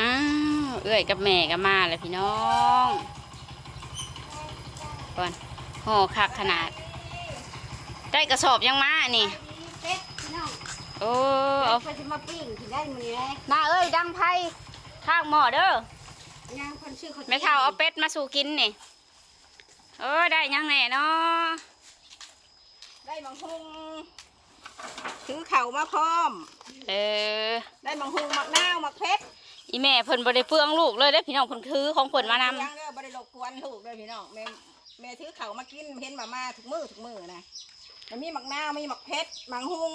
อ้าวเอื้อยกับแม่ก็มาแล้วพี่น้องก่อนห่อคักขนาด ได้กระสอบยังมานี่เป็ดพี่น้องโอ้เอาเอาไปสิมาปิ้งที่ได้มื้อนี้แหละนาเอ้ยดังไพ่ข้างหม้อเด้อยังคนชื่อเขาแม่เท่าเอาเป็ดมาสู่กินนี่เออได้ยังแน่เนาะได้บางฮุงถือเข่ามาพร้อม เออ ได้บางฮุงมักนาวมักเพชร อีแม่เพิ่นบ่ได้เปลืองลูกเลยได้อพี่น้องเพิ่นถือของเพิ่นมานำยังเด้อบ่ได้รบกวนลูกเด้อพี่น้องแม่แม่ถือเข่ามากินเห็นมามาทุกมื้อทุกมื้อนะมันมีมักนาวมีมักเพชรมังฮุง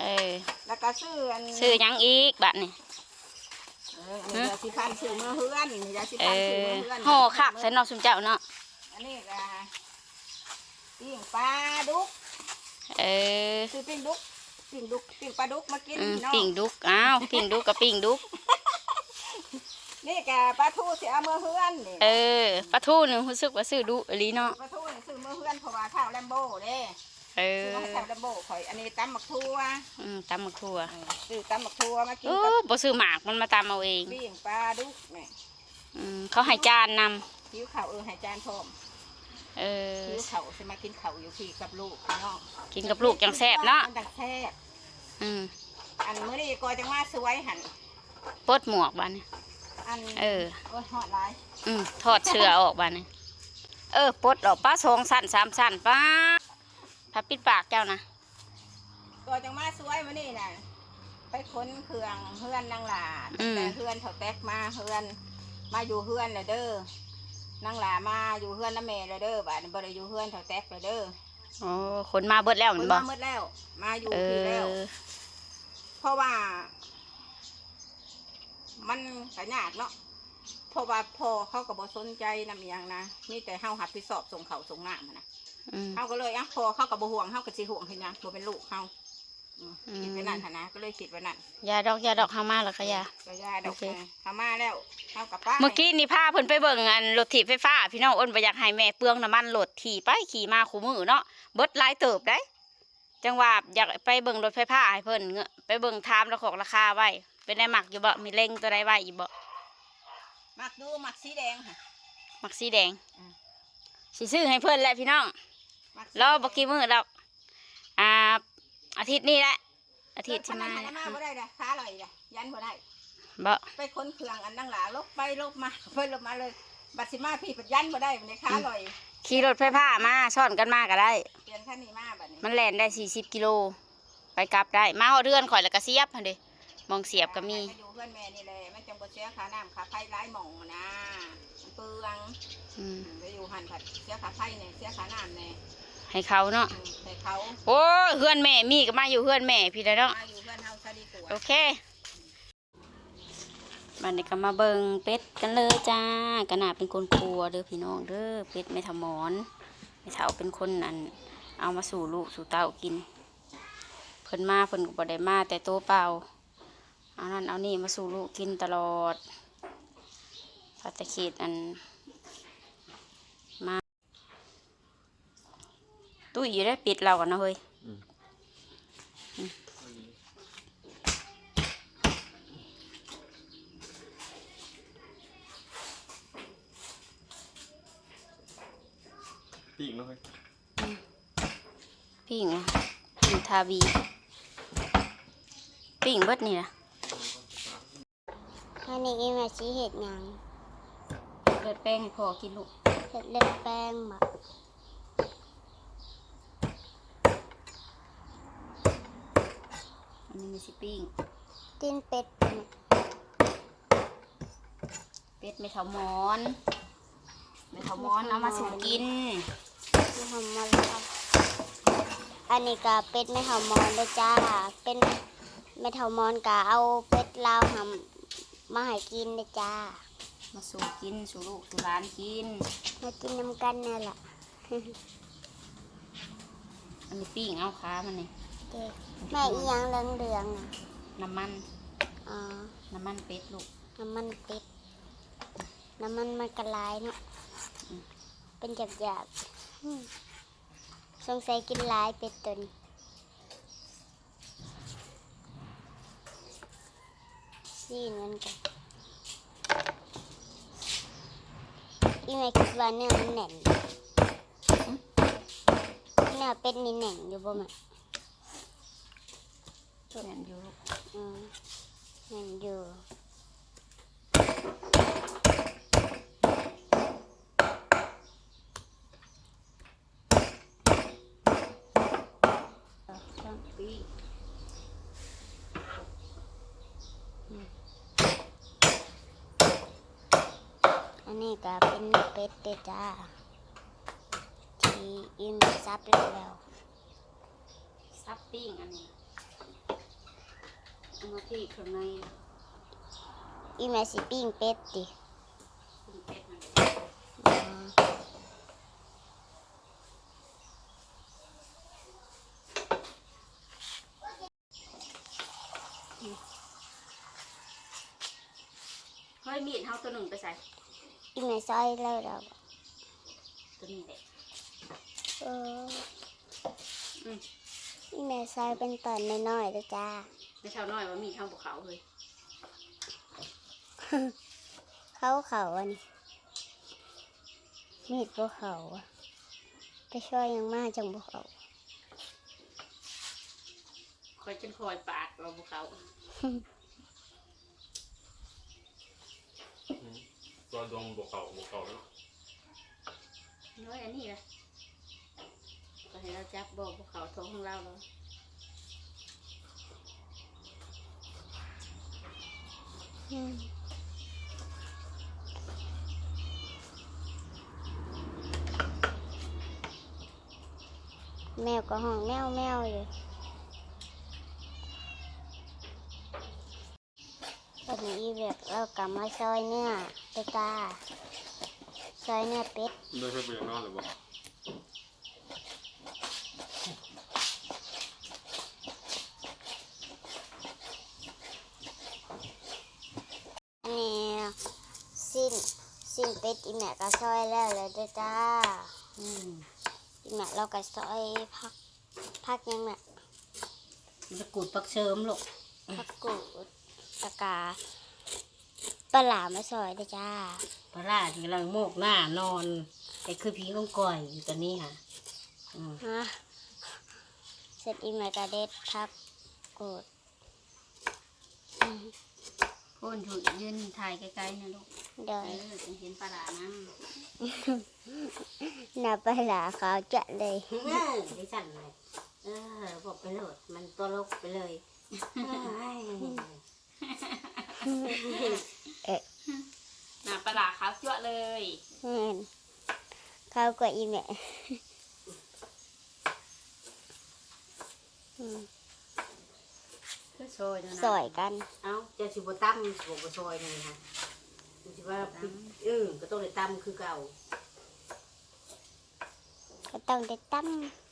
เออแล้วก็ซื้ออันซื้อหยังอีกบัดนี่เอออันนี้ยาสีฟันซื้อมือเฮือนนี่ยาสีเอฟันซื้ออมือเฮือนห่อคักใส่นอสุมเจ้าเนาะอันนี้ก็ปิ้งปลาดุกเออ ซื้อปิ้งดุกปิ้งดุกปิ้งปลาดุกมากินอืมพี่น้อง ปิ่งดุก อ้าว ปิ่งดุกกับปิ่งดุก นี่แกปลาทูเสียมือเฮือนนี่เออปลาทูนึงรู้สึกว่าซื้อดุอีหลีเนาะปลาทูนี่ซื้อมือเฮือนเพราะว่าข้าวแลมโบ้เด้เอซื้ออมาให้ข้าวแลมโบ้ข่อยอันนี้ตำหมักทั่วอืมตำบักทั่วเออซื้อตำหมักทั่วมากินโอ้กับบ่ซื้อหมากมันมาตำเอาเองปิ้งปลาดุกนี่อืมเขาให้จานนำผิวข้าวเออใหายจานพร้อมเออผิวข้าวสิมากินข้าวอยู่พี่กับลูกพี่น้องกินกับลูกจังแซ่บเนาะมันจังแซ่บอืมอันมื้อนี้ก็จังว่าสวยหันปลดหมวกบัดนี้ อันเออโอ้ยฮอดหลายอืมทอดเชือออกบัดนี้เออปลดออกป้าสองสั้นสามสั้นป้าพับปิดปากเจ้านะก็จังมาสวยมื้อนี้น่ะไปค้นเครื่องเฮือนนางหลาแต่เฮือนเขาแตกมาเฮือน มาอยู่เฮือนเลยเด้อนางหลามาอยู่เฮือนน้าแม่เลยเด้อบ้านบ่ได้อยู่เฮือนเขาแตกเลยเด้อโอ้คนมาเบิดแล้วคแมันนบ่มาหมดแล้ว มาอยู่เอที่แล้วอเพราะว่า มันก็ยากเนาะเพราะว่าพ่อเขาก็บ่สนใจนำอหยังนะมีแต่เฮาหับผิดสอบส่งเขาส่งน้ำอะนะอืม เฮาก็เลยอะพ่อเขาก็บ่ห่วงเฮาก็สิห่วงเฮ็ดหยังบ่เป็นลูกเฮาอืมอืม คิดไว้นั่นหั่นนะก็เลยคิดไว้นั่นยาดอกยาดอกห้ามาแล้วก็ยา ก็ย่าดอกโอเค นะเขามาแล้วเฮากับป้าเมื่อกี้นี่พาเพิ่นไปเบิ่งอันรถถีบไฟฟ้า พี่น้องอ้นบ่อยากให้แม่เปลืองน้ำมันรถขี่ไปขี่มาคู่มือเนาะเบิดหลายเติบได้ จังว่าอยากไปเบิ่งรถไฟฟ้าให้เพิ่นเงอะไปเบิ่งทามแล้วของราคาไว้ เป็นได้หมักอยู่บ่ มีเล็งตัวใดไว้อยู่บ่มักดูมักสีแดงค่ะ หมักสีแดงอืมสิซื้อให้เพิ่นแหละพี่น้องมักสีรอบ่กี่มื้อแล้วอ่าอาทิตย์นี้แหละ อาทิตย์ที่ที่มามาเนี่ยมาบ่ได้นะขาลอยนะยันบ่ได้ บ่ไปค้นเครื่องอันนั่งหลาลบไปลบมาไปลบมาเลย บัดสิมาพี่ปัดยันบ่ได้มันในขาลอย ขี่รถไฟฟ้ามาซ่อนกันมาก็ได้ เปลี่ยนคันนี้มาบัดนี้มันแล่นได้40กิโล ไปกลับได้ มาเอาเรือนข่อยแล้วก็เสียบหั่นเด้ มองเสียบก็มีาอยู่เพื่อนแม่นี่เลยมันจังบ่เสียค่าน้ำค่าไฟหลายหม่องนะมันเปลืองอืมไปอยู่หันผัดเสียค่าไฟเนี่ยเสียค่าน้ำเนี่ยให้เขาเนาะ อืมให้เขาโอ้ยเฮือนแม่มีก็มาอยู่เฮือนแม่พี่ได้เนาะ มาอยู่เพื่อนเฮาซะดีกว่า โอเคบัดนี้ก็มาเบิ่งเป็ดกันเลยจ้าก็น่าเป็นคนครัวเด้อพี่น้องเด้อเป็ดไม่ทำหมอนไม่เท่าเป็นคนอันเอามาสู่ลูกสู่เต้ากิน เพิ่นมาเพิ่นก็บ่ได้มาแต่โตวเปล่า เอานั่นเอานี่มาสู่ลูกกินตลอดพัตตะขีดอันมาตุ้ยอยู่ได้ปิดเรากันนะเฮ้ยปีกเนาะเฮ้ยปิ่งอะปิ่งทาบีปิ่งเบิดนี่นะ วันนี้อีแม่ชี้เห็ดหยังเลือดแป้งให้พอกินลูกเห็ดเล็ดแป้งหมักอันนี้มีสิปิ้งติ้นเป็ด เป็ดไม่เท่ามอนไม่เท่ามอนเอามาสู่กินไม่หอมมอนแล้วอันนี้ก็เป็ดไม่หอมมอนด้วยจ้า เป็นไม่เท่ามอนก็เอาเป็ดลาวหำ มาให้กินด้วยจ้า มาสู่กินสู่ลูกสู่ร้านกิน มากินน้ำกันนี่แหละอันนี้ปิ้งเอาขามันนี่เด็กแม่อีหยังเหลืองเหลืองๆน่ะน้ำมันอ๋อ น้ำมันเป็ดลูก น้ำมันเป็ดน้ำมันมันกระลายเนาะเป็นหยาบหยาบๆอืมสงสัยกินหลายเป็ดตัวนี้ ซีนั่นกันอีเมคิดว่าเนื้อมันแน่นเนื้อเป็ดนี่แน่นอยู่บ่แม่แน่นอยู่อืแน่นอยู่ นนี้ก็เป็นเนื้อเป็ดเด้อจ้า ที่อิ่มซับแล้วแล้วซับปิ้งอันนี้เอามาที่ข้างในอีแม่สิปิ้งเป็ดติปิ้งเป็ดนั่นอ๋อเฮ้ยมีดเฮาตัวหนึ่งไปใส่ อีแม่ซอยแล้วแล้วตัวนี้แหละเอออืมอีแม่ซอยเป็นตอนน้อยๆเด้อจ้า ไม่เท่าน้อยว่ามีดเท่าภูเขาเลยเขาเขาอันนี้มีดพวกเขาอะไปช่วยยังมากจังพวกเขา คอยจนคอยปาดว่าภูเขา ตัวดงบวกเขาบวกเขาแล้วน้อยอันนี้ละก็ให้เราจับบอกภูเขาทงของเราเลยอืมแมวก็ห้องแมวแมวอยู่ นนี้อีแบบเรากลับมาซอยเนื้อไปตาซอยเนื้อเป็ดไม่ใช่เป็นอย่างนั้นหรือเปล่าอันนี้สิ้นสิ้นเป็ดอีแม่ก็ซอยแล้วเลยเด้อจ้าอืมอีแม่เราก็ซอยพักพักยังแม่ มันจะกูดปักเชิมลูกพักกูดตะกาป ลาหลามาซอยเด้อจ้าปลาร้าที่กำลังโมกหน้านอนแต่คือผีก้องก่อยอยู่ตอนนี้ค่ะอืมฮะเสร็จอีแม่ก็เด็ดพักกูดอืมพ่นอยู่ยืนถ่ายไกลๆนะลูกเดี๋ยวเออจะเห็นปลาร้านั่งหน้าปลาหลาขาวจะเลย เออได้สั่นเลยเออบอกไปโหลดมันตัวลกไปเลยเอ๊ะหน้าปลาร้าขาวจั่วะเลยอืมข้าวกว่าอีแม่อืมคือซอยนะนะซอยกัน เอ้าเจะสิบตั้มสิบซอยนี่ฮะมันสิว่าเออก็ต้องได้ตั้มคือเก่าก็ต้องได้ตั้ม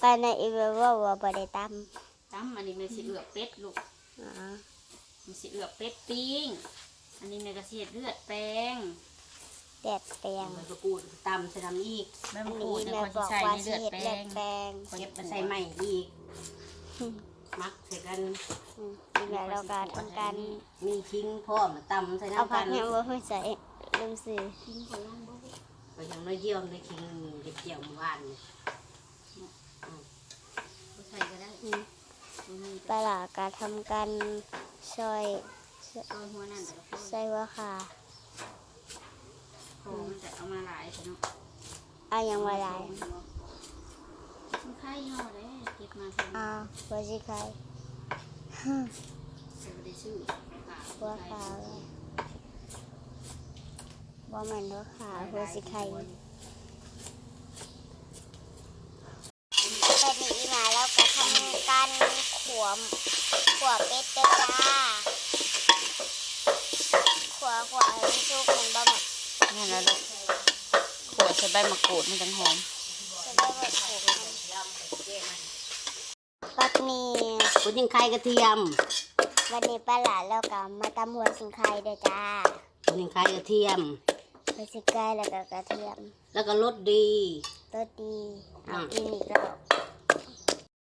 ปานในอีเวลว่าว่าบ่ได้ตั้มตั้มอันนี้มันสิเอือกเป็ดลูก อ๋อ มันสิเอือกเป็ดปิ้ง อันนี้มันก็สิเฮ็ดเลือดแปลงแดดแปลงใบมะกรูดตั้มใส่น้ำอีกแม่อันมะกรูนี้ดเนี่ยแม่เขาบสิอกใส่ว่าในสิเลือดเฮ็ดแปลงแดดแปลงเก็บมาใส่ใหม่อีกมักใส่กันอืมอีแม่เราก็ทำการมีทิ้งพ่อมาตั้มใส่เอาน้ำผักักนแห้งว่าไม่ใส่ลืมซื้อก็ยังน้อยเยี่ยมในทิ้งเด็กเกี่ยวเมื่อวานนี่เขาใส่ก็ได้อืมอืมปลาหลาก็ทำการ ซอยซอยหัวนั่นแต่ละคนใส่ว่าค่ะโอ้มันจะเอามาหลายแต่เนาะเอายังว่าไรมันไข่ห่อเลยเก็บมาเพิ่นเอาว่าสิใครจะบ่ได้ซื้อค่ะว่าขาวเลยว่ามันว่าขาวว่าสิใครตอนนี้อีหมาเราก็ทำการขวม ขวเป็ดเด้อจ้าขวขวให้มันสุกเหมือนบะหมี่นั่นแหละลูกขวดใส่ใบมะกรูดมันจังหอมจะได้แบบขวมันปัดนี้คุณยังไข่กระเทียมวันนี้ป้าหลานเราก็มาตำหัวสิงไข่เด้อจ้าคุณยังไข่กระเทียมหัวสิงไก่แล้วก็กระเทียม แล้วก็รสดีรสดีเอาอะอีกนิดแ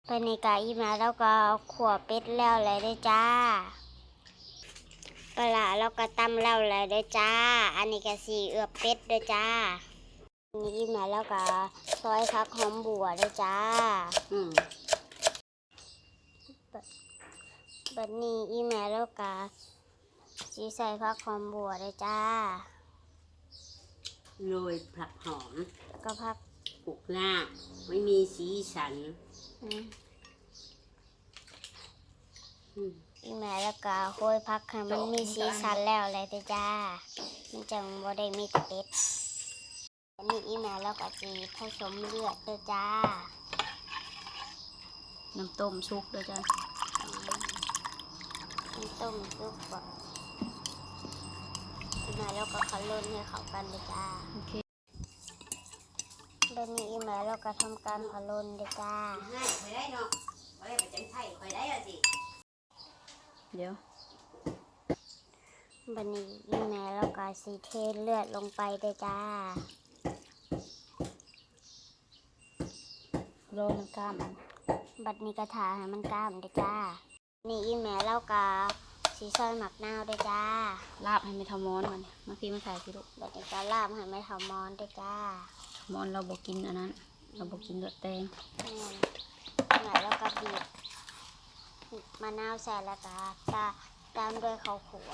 ล้วตอนนี้ก็อีมาแล้วก็ขวบเป็ดแล้วเลยเด้อจ้าปลาร้าเราก็ตำแล้วเลยเด้อจ้า อันนี้ก็สีเอือบเป็ดเด้อจ้านี่อีแม่แล้วก็ซอยพักหอมบัวด้วยจ้า อืมบัดนี้อีแม่แล้วก็สีใส่พักหอมบัวด้วยจ้า โรยผักหอม แล้วก็พัก ปลุกหน้า ไม่มีสีสันอืมอืมอีแม่แล้วก็โรยพักให้มันมีสีสันแล้วเลยด้วยจ้า มันจังบ่ได้มีแต่เป็ดอันนี้อีแม่แล้วก็จีผสมเลือดด้วยจ้า น้ำต้มซุกเด้อจ้า น้ำต้มซุปบ่อีแม่แล้วก็คั้นร่นให้เข้ากันเลยจ้า โอเคบัดนี้อีแม่แล้วก็ทำการคั้นร่นด้วยจ้าง่ายคอยได้เนาะคอยได้ประจันไทยคอยได้อะสิเดี๋ยวบันนี้อีแม่แล้วก็สีเทเลือดลงไปด้วยจ้าโรยน้ำกล้ามอันบัดนี้กระถาให้มันกล้ามด้วยจ้า นี่อีแม่แล้วก็สีซอยหมักนาวด้วยจ้า ลาบให้ไม่ทำมอนมันมาพี่มาถ่ายสิลูกบัดนี้ก็ลาบให้แม่ทำมอนด้วยจ้า มอนเราบอกกินอันนั้น เราบอกกินเลือดแตงนี่แม่แล้วก็บีบมะนาวใส่แล้วก็ตาตามด้วยข้าวขัว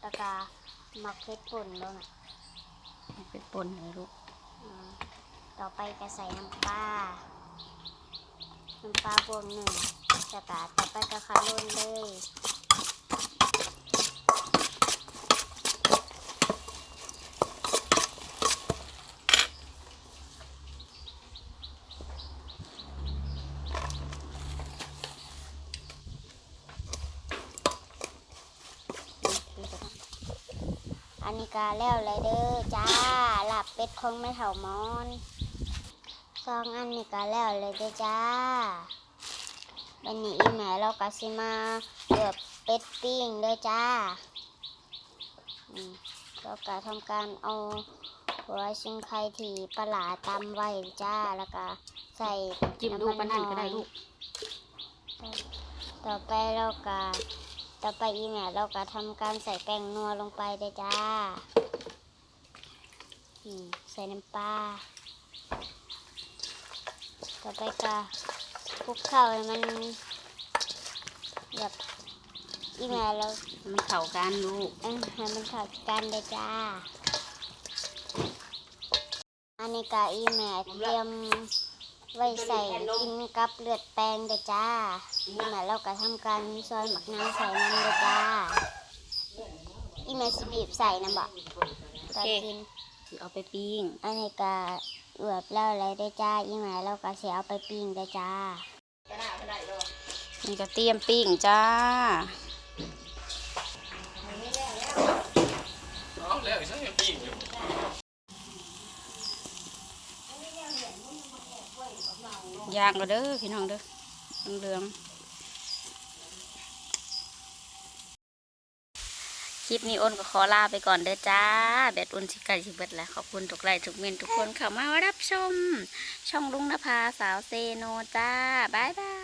แล้วก็หมักเพชรป่นด้วยนะให้เป็นป่นเลยลูกอืมต่อไปก็ใส่น้ำปลา น้ำปลาบวงหนึ่งแล้วก็ต่อไปก็คั้นร่นเลย อันนี้ก็แล้วเลยเด้อจ้าหลับเป็ดของแม่เถามอนซองอันนี้ก็แล้วเลยเด้อจ้าบันนี้อีแม่เราก็สิมาเลือบเป็ดปิ้งเด้อจ้าอืมเราก็ทำการเอาหัวชิงไข่ที่ปลาหลาตำไว้จ้าแล้วก็ใส่จิ้มดูปันนั่นก็ได้ลูกต่อไปเราก็ ต่อไปอีแม่เราก็ทำการใส่แป้งนัวลงไปเด้อจ้าอืมใส่น้ำปลาต่อไปก็คลุกเข้าให้มันแบบอีแม่เรามันเข่ากันลูกเอ้ยให้มันเข้ากันเลยจ้า อันนี้ก็อีแม่เตรียม ไว้ใส่กินกับเลือดแปลงเด้อจ้าอีแม่เราก็ทำการซอยหมักน้ำใส่น้ำเด้อจ้าอีแม่สิบีบใส่น้ำบ่ตอนกินสิเอาไปปิ้ง อันนี้ก็เอือบแล้วอะไรได้อจ้า อีแม่เราก็เสียเอาไปปิ้งได้อจ้าก็น่าก็ได้เลยนี่ก็เตรียมปิ้งจ้า แล้วอีกสักอย่างปีอยู่ ยางก็เด้อพี่น้องเด้อเหลืองคลิปนี้อ้นก็ขอลาไปก่อนเด้อจ้า แบดอ้นสิไก่สิเบิดแล้วขอบคุณทุกไลค์ทุกเมนทุกคนเข้ามารับชม ช่องลุงนภาสาวเซโนจ้า บ๊ายบาย